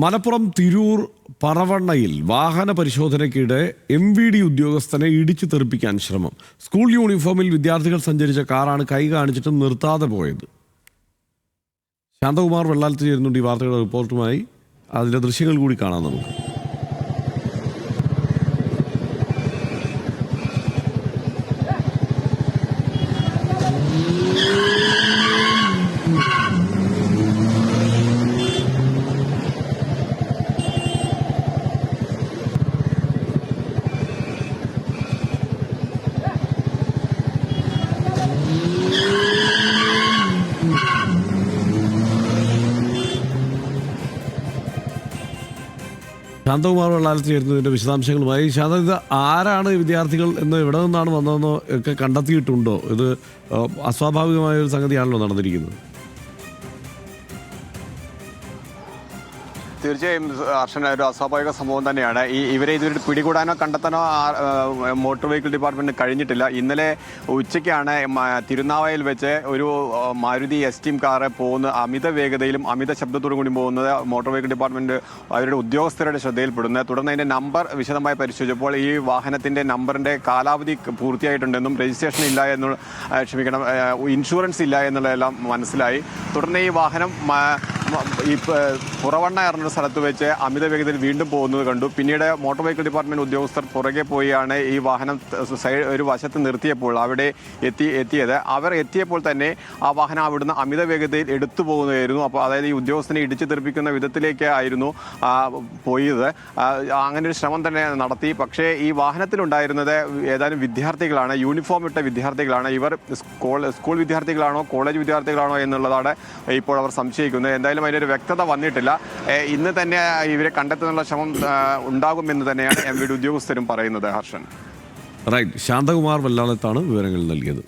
മലപ്പുറം തിരൂർ പറവണ്ണയിൽ വാഹന പരിശോധനയ്ക്കിടെ M V D ഉദ്യോഗസ്ഥനെ ഇടിച്ചു തെറിപ്പിക്കാൻ ശ്രമം. സ്കൂൾ യൂണിഫോമിൽ വിദ്യാർത്ഥികൾ സഞ്ചരിച്ച കാറാണ് കൈ കാണിച്ചിട്ട് നിർത്താതെ പോയത്. ശാന്തകുമാർ വെള്ളാലത്ത് ചേരുന്നുണ്ട് ഈ വാർത്തയുടെ റിപ്പോർട്ടുമായി. അതിന്റെ ദൃശ്യങ്ങൾ കൂടി കാണാം നമുക്ക്. ശാന്തകുമാർ ചേരുന്നതിന്റെ വിശദാംശങ്ങളുമായി ശാന്ത ഇത് ആരാണ് വിദ്യാർത്ഥികൾ എന്ന് എവിടെ നിന്നാണ് വന്നതെന്നോ ഒക്കെ കണ്ടെത്തിയിട്ടുണ്ടോ? ഇത് അസ്വാഭാവികമായ ഒരു സംഗതിയാണല്ലോ നടന്നിരിക്കുന്നത്. തീർച്ചയായും ഹർഷൻ ഒരു അസ്വാഭാവിക സംഭവം തന്നെയാണ്. ഈ ഇവരെ ഇതുവരെ പിടികൂടാനോ കണ്ടെത്താനോ മോട്ടോർ വെഹിക്കിൾ ഡിപ്പാർട്ട്മെന്റ് കഴിഞ്ഞിട്ടില്ല. ഇന്നലെ ഉച്ചയ്ക്കാണ് തിരുനാവായിൽ വെച്ച് ഒരു മാരുതി എസ് ടീം കാറ് പോകുന്ന അമിത വേഗതയിലും അമിത ശബ്ദത്തോടും കൂടി പോകുന്നത് മോട്ടോർ വെഹിക്കിൾ ഡിപ്പാർട്ട്മെന്റ് അവരുടെ ഉദ്യോഗസ്ഥരുടെ ശ്രദ്ധയിൽപ്പെടുന്നത്. തുടർന്ന് അതിന്റെ നമ്പർ വിശദമായി പരിശോധിച്ചപ്പോൾ ഈ വാഹനത്തിന്റെ നമ്പറിന്റെ കാലാവധി പൂർത്തിയായിട്ടുണ്ടെന്നും രജിസ്ട്രേഷൻ ഇല്ല എന്നുള്ള ക്ഷമിക്കണം ഇൻഷുറൻസ് ഇല്ല എന്നുള്ളതെല്ലാം മനസ്സിലായി. തുടർന്ന് ഈ വാഹനം ഈ പുറവണ്ണ ഇറങ്ങുന്ന സ്ഥലത്ത് വെച്ച് അമിത വേഗതയിൽ വീണ്ടും പോകുന്നത് കണ്ടു. പിന്നീട് മോട്ടോർ വെഹിക്കിൾ ഡിപ്പാർട്ട്മെന്റ് ഉദ്യോഗസ്ഥർ പുറകെ പോയിയാണ് ഈ വാഹനം സൈഡ് ഒരു വശത്ത് നിർത്തിയപ്പോൾ അവിടെ എത്തി എത്തിയത്. അവർ എത്തിയപ്പോൾ തന്നെ ആ വാഹനം അവിടുന്ന് അമിത വേഗതയിൽ എടുത്തു പോകുന്നതായിരുന്നു. അപ്പോൾ അതായത് ഈ ഉദ്യോഗസ്ഥനെ ഇടിച്ചു തെറിപ്പിക്കുന്ന വിധത്തിലേക്ക് ആയിരുന്നു പോയത്. അങ്ങനെ ഒരു ശ്രമം തന്നെ നടത്തി. പക്ഷേ ഈ വാഹനത്തിലുണ്ടായിരുന്നത് ഏതാനും വിദ്യാർത്ഥികളാണ് യൂണിഫോം ഇട്ട വിദ്യാർത്ഥികളാണ്. ഇവർ സ്കൂൾ സ്കൂൾ വിദ്യാർത്ഥികളാണോ കോളേജ് വിദ്യാർത്ഥികളാണോ എന്നുള്ളതാണ് ഇപ്പോൾ അവർ സംശയിക്കുന്നത്. എന്തായാലും അതിനൊരു വ്യക്തത വന്നിട്ടില്ല. ഇന്ന് തന്നെ ഇവരെ കണ്ടെത്തുന്നുള്ള ശ്രമം ഉണ്ടാകുമെന്ന് തന്നെയാണ് എം വിയുടെ ഉദ്യോഗസ്ഥരും പറയുന്നത് ഹർഷൻ. റൈറ്റ്. ശാന്തകുമാർ വല്ലാളത്താണ് വിവരങ്ങൾ നൽകിയത്.